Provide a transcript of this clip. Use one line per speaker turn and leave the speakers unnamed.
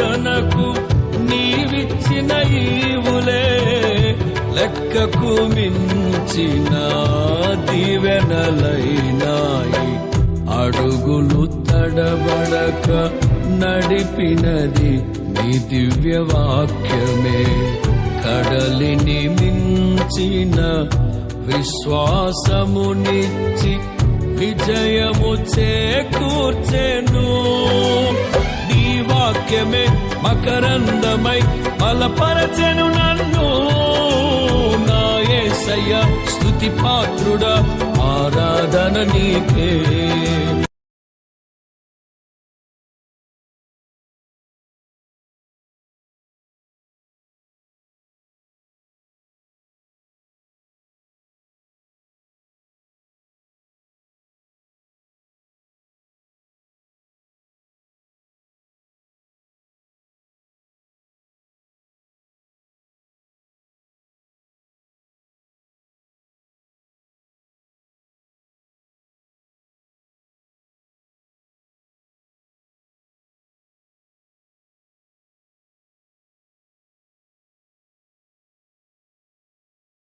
సాధనకు నీవిచ్చిన ఈవులే లెక్కకు మించిన దీవెనలైనాయి. అడుగులు తడబడక నడిపినది నీ దివ్య వాక్యమే. కడలిని మించిన విశ్వాసమునిచ్చి విజయము చేకూర్చెను. వాక్యమే మకరందమై బలపరచెను నన్ను నాయసయ్య స్థుతి స్తుతి పాత్రుడా ఆరాధన నీకే